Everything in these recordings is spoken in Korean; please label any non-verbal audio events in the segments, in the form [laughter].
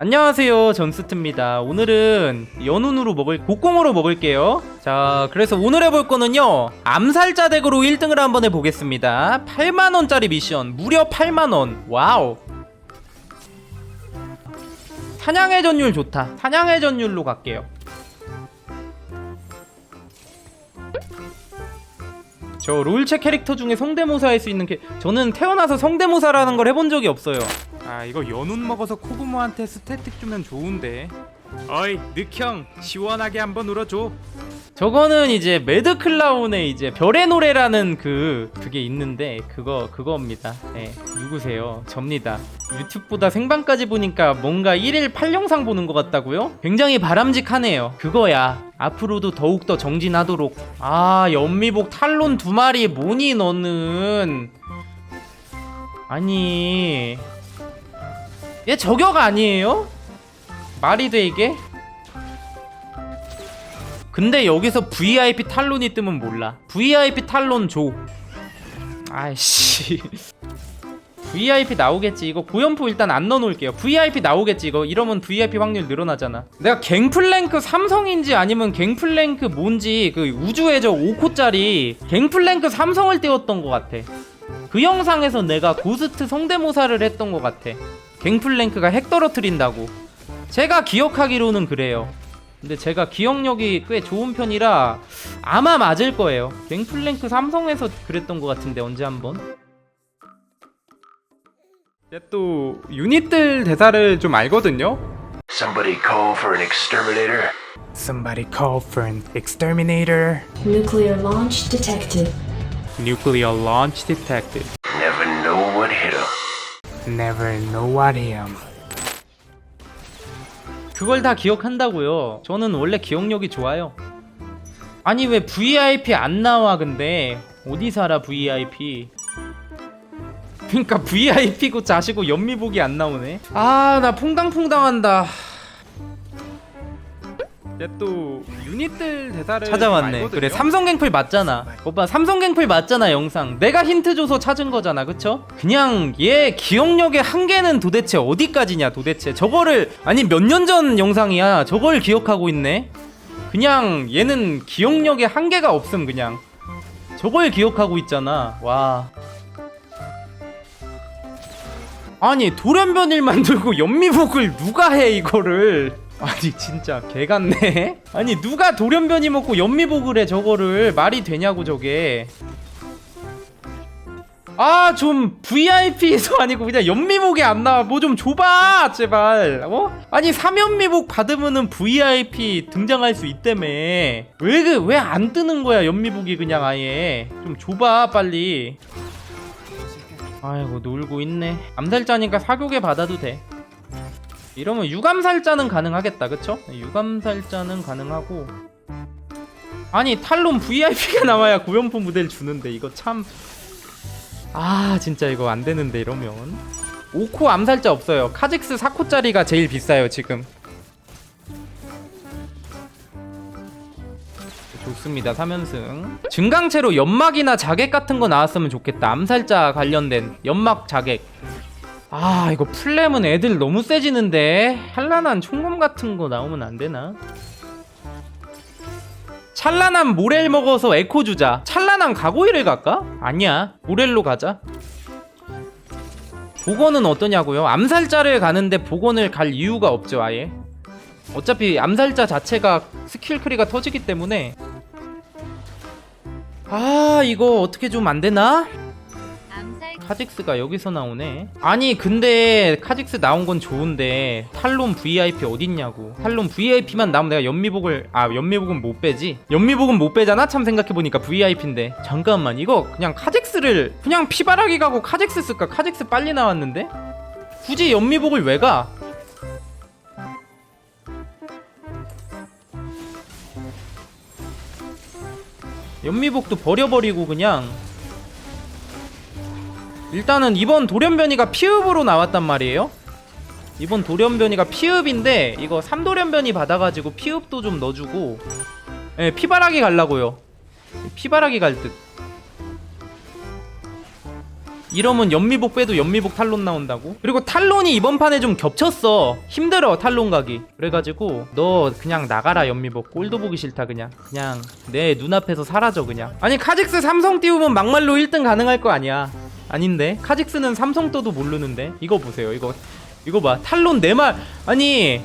안녕하세요 전스트입니다. 오늘은 연운으로 먹을 곡공으로 먹을게요. 자 그래서 오늘 해볼 거는요 암살자 덱으로 1등을 한번 해보겠습니다. 8만원짜리 미션 무려 8만원. 와우. 사냥의 전율 좋다. 사냥의 전율로 갈게요 저 롤체 캐릭터 중에 성대모사 할 수 있는 캐... 저는 태어나서 성대모사라는 걸 해본 적이 없어요. 아 이거 연운 먹어서 코구모한테 스태틱 주면 좋은데. 어이 늑형 시원하게 한번 울어줘 저거는 이제 매드 클라운의 이제 별의 노래라는 그 그게 있는데 그거 그거입니다. 예 누구세요? 접니다. 유튜브보다 생방까지 보니까 뭔가 1일 8영상 보는 것 같다고요? 굉장히 바람직하네요. 그거야. 앞으로도 더욱더 정진하도록. 아 연미복 탈론 두 마리 뭐니 너는? 아니. 얘 저격 아니에요? 말이 돼 이게? 근데 여기서 VIP 탈론이 뜨면 몰라. VIP 탈론 줘. 아이씨. [laughs] VIP 나오겠지. 이거 고연포 일단 안 넣어놓을게요. VIP 나오겠지 이거. 이러면 VIP 확률 늘어나잖아. 내가 갱플랭크 삼성인지 아니면 갱플랭크 뭔지 그 우주의 저 5코짜리 갱플랭크 삼성을 띄웠던 것 같아. 그 영상에서 내가 고스트 성대모사를 했던 것 같아. 갱플랭크가 핵 떨어뜨린다고. 제가 기억하기로는 그래요 근데 제가 기억력이 꽤 좋은 편이라 아마 맞을 거예요 갱플랭크 삼성에서 그랬던 것 같은데 언제 한번 또 유닛들 대사를 좀 알거든요 Somebody call for an exterminator. Somebody call for an exterminator. Nuclear launch detected. Nuclear Launch Detected Never know what hit 'em. Never know what am. 그걸 다 기억한다고요. 저는 원래 기억력이 좋아요. 아니 왜 VIP 안 나와 근데 어디 살아 VIP? 그러니까 VIP고 자시고 연미복이 안 나오네. 아 나 퐁당퐁당한다. 얘또 유닛들 대사를 찾아왔네. 그래 삼성 갱플 맞잖아. 오빠 삼성 갱플 맞잖아 영상. 내가 힌트 줘서 찾은 거잖아, 그쵸? 그냥 얘 기억력의 한계는 도대체 어디까지냐 도대체. 저거를 아니 몇 년 전 영상이야. 저걸 기억하고 있네. 그냥 얘는 기억력의 한계가 없음 그냥. 저걸 기억하고 있잖아. 와. 아니 돌연변일 만들고 연미복을 누가 해 이거를 아니 진짜. 개 같네. [laughs] 아니 누가 돌연변이 먹고 연미복을 해 저거를 말이 되냐고 저게. 아 좀 VIP에서 [laughs] 아니고 그냥 연미복이 안 나와. 뭐 좀 줘봐 제발. 어? 아니 3연미복 받으면은 VIP 등장할 수 있다며. 왜그 왜안 뜨는 거야 연미복이 그냥 아예? 좀 줘봐 빨리. 아이고 놀고 있네. 암살자니까 사교계 받아도 돼 이러면 유감살자는 가능하겠다 그쵸? 유감살자는 가능하고. 아니 탈론 VIP가 나와야 고연포 무대를 주는데 이거 참. 아 진짜 이거 안 되는데 이러면. 5코 암살자 없어요. 카직스 4코짜리가 제일 비싸요 지금. 좋습니다 3연승. 증강체로 연막이나 자객 같은 거 나왔으면 좋겠다. 암살자 관련된 연막 자객 아 이거 플렘은 애들 너무 세지는데 찬란한 총검 같은 거 나오면 안 되나? 찬란한 모렐 먹어서 에코 주자 찬란한 가고이를 갈까? 아니야 모렐로 가자 복원은 어떠냐고요? 암살자를 가는데 복원을 갈 이유가 없죠 아예 어차피 암살자 자체가 스킬 크리가 터지기 때문에 아 이거 어떻게 좀 안되나? 카직스가 여기서 나오네. 아니 근데 카직스 나온 건 좋은데 탈론 VIP 어딨냐고. 탈론 VIP만 나오면 내가 연미복을 아 연미복은 못 빼지? 연미복은 못 빼잖아? 참 생각해보니까 VIP인데. 잠깐만 이거 그냥 카직스를 그냥 피바라기 가고 카직스 쓸까? 카직스 빨리 나왔는데? 굳이 연미복을 왜 가? 연미복도 버려버리고 그냥 일단은 이번 돌연변이가 피읍으로 나왔단 말이에요. 이번 돌연변이가 피읍인데 이거 3돌연변이 받아가지고 피읍도 좀 넣어주고 예 피바라기 갈라고요. 피바라기 갈듯. 이러면 연미복 빼도 연미복 탈론 나온다고? 그리고 탈론이 이번 판에 좀 겹쳤어. 힘들어 탈론 가기. 그래가지고 너 그냥 나가라 연미복. 꼴도 보기 싫다 그냥. 그냥 내 눈앞에서 사라져 그냥. 아니 카직스 삼성 띄우면 막말로 1등 가능할 거 아니야 아닌데? 카직스는 삼성 떠도 모르는데? 이거 보세요. 이거 이거 봐. 탈론 내 말. 아니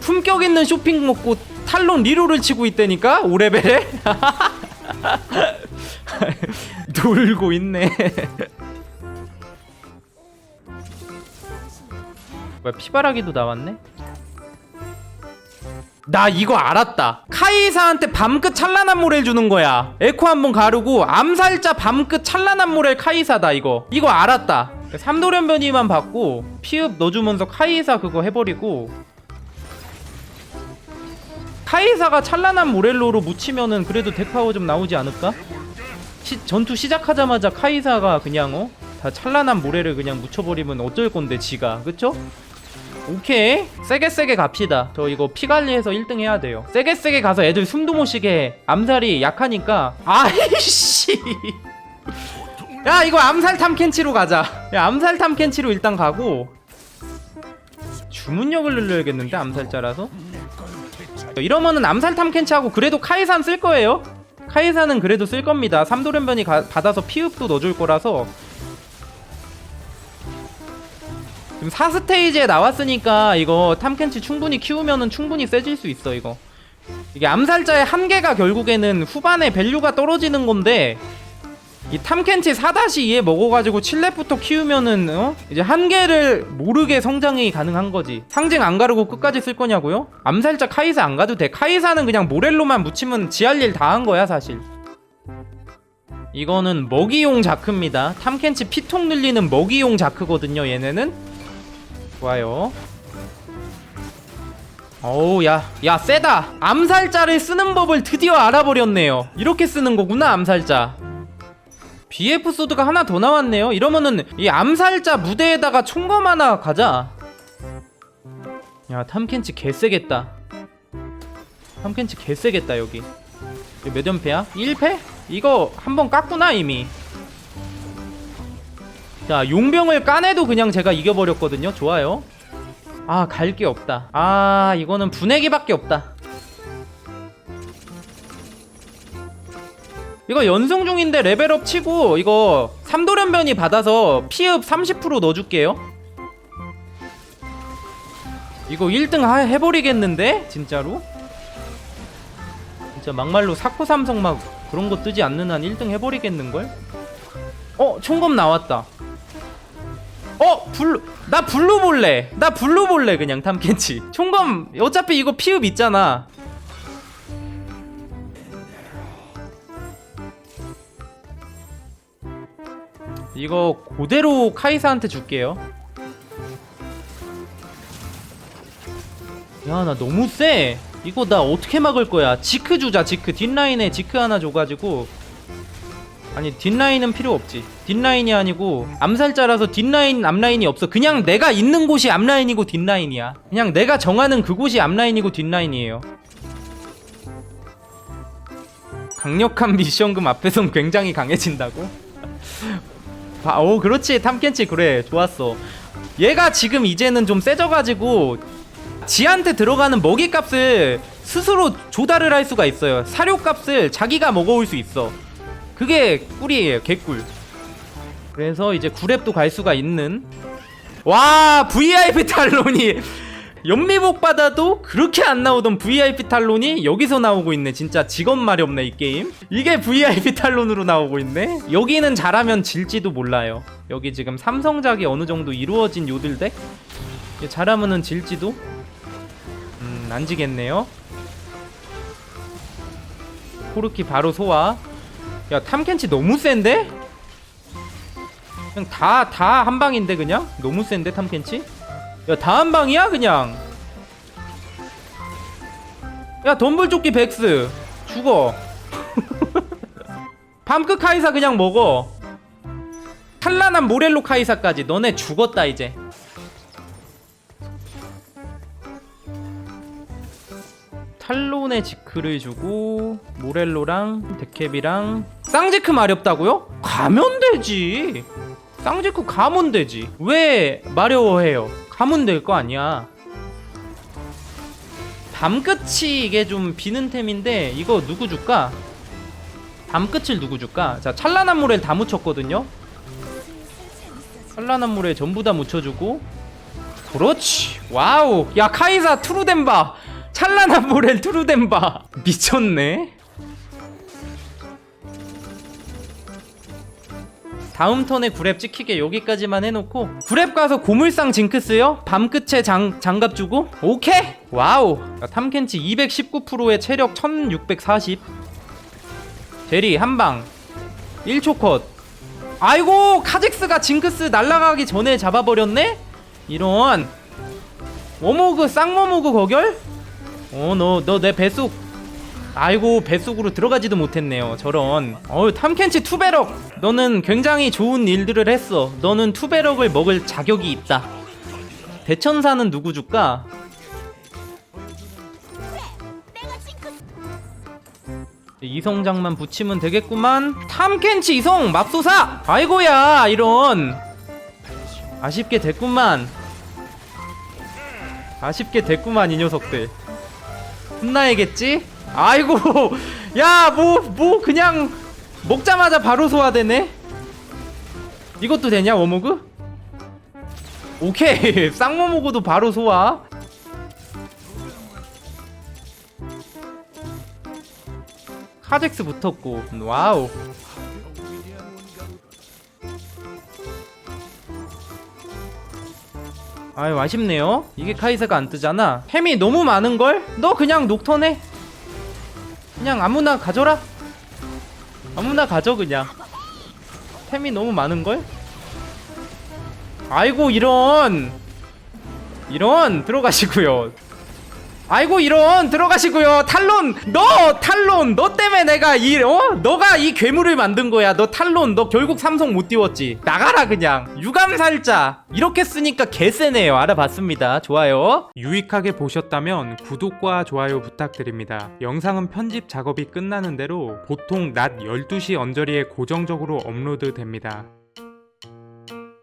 품격 있는 쇼핑 먹고 탈론 리로를 치고 있다니까? 5레벨에? [laughs] 놀고 있네. [laughs] 뭐야 피바라기도 나왔네 나 이거 알았다 카이사한테 밤끝 찬란한 모래를 주는 거야 에코 한번 가르고 암살자 밤끝 찬란한 모래 카이사다 이거 이거 알았다 삼도련변이만 받고 피읍 넣어주면서 카이사 그거 해버리고 카이사가 찬란한 모렐로로 묻히면은 그래도 덱파워 좀 나오지 않을까? 시, 전투 시작하자마자 카이사가 그냥 어? 다 찬란한 모래를 그냥 묻혀버리면 어쩔 건데 지가 그쵸? 오케이. 세게 세게 갑시다. 저 이거 피 관리해서 1등 해야 돼요. 세게 세게 가서 애들 숨도 못 쉬게 해. 암살이 약하니까. 아이씨. 야 이거 암살 탐켄치로 가자. 야 암살 탐켄치로 일단 가고. 주문력을 늘려야겠는데 암살자라서? 이러면은 암살 탐켄치하고 그래도 카이산 쓸 거예요? 카이사는 그래도 쓸 겁니다. 삼도련변이 가- 받아서 피읍도 넣어줄 거라서 지금 4스테이지에 나왔으니까 이거 탐켄치 충분히 키우면은 충분히 세질 수 있어 이거. 이게 암살자의 한계가 결국에는 후반에 밸류가 떨어지는 건데 이 탐켄치 4-2에 먹어가지고 7렙부터 키우면은 어? 이제 한계를 모르게 성장이 가능한 거지. 상징 안 가르고 끝까지 쓸 거냐고요? 암살자 카이사 안 가도 돼. 카이사는 그냥 모렐로만 묻히면 지할 일 다 한 거야 사실. 이거는 먹이용 자크입니다. 탐켄치 피통 늘리는 먹이용 자크거든요 얘네는 좋아요. 어우 야, 야 세다! 암살자를 쓰는 법을 드디어 알아버렸네요. 이렇게 쓰는 거구나 암살자. BF 소드가 하나 더 나왔네요. 이러면은 이 암살자 무대에다가 총검 하나 가자. 야 탐켄치 개세겠다. 탐켄치 개세겠다 여기. 몇 연패야? 1패? 이거 한 번 깠구나 이미 자 용병을 까내도 그냥 제가 이겨버렸거든요 좋아요 아 갈 게 없다 아 이거는 분해기밖에 없다 이거 연승 중인데 레벨업 치고 이거 삼도련변이 받아서 피읍 30% 넣어줄게요 이거 1등 하, 해버리겠는데? 진짜로? 진짜 막말로 사코삼성 막 그런 거 뜨지 않는 한 1등 해버리겠는걸? 어? 총검 나왔다 어? 블루 나 블루 볼래. 나 블루 볼래 그냥 탐켄치. 총검 어차피 이거 피읍 있잖아. 이거 그대로 카이사한테 줄게요. 야 나 너무 세 이거 나 어떻게 막을 거야? 지크 주자 지크. 뒷라인에 지크 하나 줘가지고 아니 뒷라인은 필요 없지. 뒷라인이 아니고 암살자라서 뒷라인 앞라인이 없어. 그냥 내가 있는 곳이 앞라인이고 뒷라인이야. 그냥 내가 정하는 그곳이 앞라인이고 뒷라인이에요. 강력한 [laughs] 미션금 앞에선 굉장히 강해진다고? [laughs] 아, 오 그렇지. 탐켄치 그래. 좋았어. 얘가 지금 이제는 좀 세져가지고 지한테 들어가는 먹이값을 스스로 조달을 할 수가 있어요. 사료값을 자기가 먹어올 수 있어 그게 꿀이에요 개꿀. 그래서 이제 구랩도 갈 수가 있는 와 VIP 탈론이 [laughs] 연미복 받아도 그렇게 안 나오던 VIP 탈론이 여기서 나오고 있네. 진짜 직업 마렵네 이 게임. 이게 VIP 탈론으로 나오고 있네. 여기는 잘하면 질지도 몰라요. 여기 지금 삼성작이 어느 정도 이루어진 요들덱 이게 잘하면은 질지도? 음 안 지겠네요. 코르키 바로 소화 야 탐켄치 너무 센데? 그냥 다 다 한 방인데 그냥? 너무 센데 탐켄치? 야 다 한 방이야 그냥 야 덤블조끼 백스 죽어 [laughs] 밤크 카이사 그냥 먹어 찬란한 모렐로 카이사까지 너네 죽었다 이제 탈론의 지크를 주고 모렐로랑 데캡이랑 쌍지크 마렵다고요? 가면 되지. 쌍지쿠 가면 되지. 왜 마려워해요? 가면 될 거 아니야. 밤끝이 이게 좀 비는 템인데 이거 누구 줄까? 밤끝을 누구 줄까? 자 찬란한 물에 다 묻혔거든요. 찬란한 물에 전부 다 묻혀주고. 그렇지. 와우. 야 카이사 트루덴바 찬란한 물에 트루덴바. 미쳤네. 다음 턴에 구랩 찍히게 여기까지만 해놓고 구랩 가서 고물상 징크스요? 밤 끝에 장, 장갑 주고? 오케이! 와우! 자, 탐켄치 219%의 체력 1640 제리 한방. 1초 컷. 아이고 카직스가 징크스 날라가기 전에 잡아버렸네? 이런. 워모그 쌍워모그 거결? 어 너 너 내 뱃속. 아이고 뱃속으로 들어가지도 못했네요 저런. 어우 탐켄치 투베럭. 너는 굉장히 좋은 일들을 했어. 너는 투베럭을 먹을 자격이 있다. 대천사는 누구 줄까? 이성장만 붙이면 되겠구만. 탐켄치 이성 맙소사! 아이고야 이런. 아쉽게 됐구만. 아쉽게 됐구만 이 녀석들 혼나야겠지? 아이고 [laughs] 야뭐뭐 그냥 먹자마자 바로 소화되네 이것도 되냐 워모그? 오케이 [laughs] 쌍워모그도 바로 소화 카젝스 붙었고 와우 아유 아쉽네요. 이게 카이사가 안 뜨잖아. 햄이 너무 많은걸? 너 그냥 녹턴해. 그냥 아무나 가져라. 아무나 가져 그냥. 템이 너무 많은걸? 아이고 이런. 이런. 들어가시고요 아이고 이런. 들어가시고요. 탈론. 너 탈론. 너 때문에 내가 이 어? 너가 이 괴물을 만든 거야. 너 탈론. 너 결국 삼성 못 띄웠지. 나가라 그냥. 유감살자. 이렇게 쓰니까 개세네요. 알아봤습니다. 좋아요. 유익하게 보셨다면 구독과 좋아요 부탁드립니다. 영상은 편집 작업이 끝나는 대로 보통 낮 12시 언저리에 고정적으로 업로드 됩니다.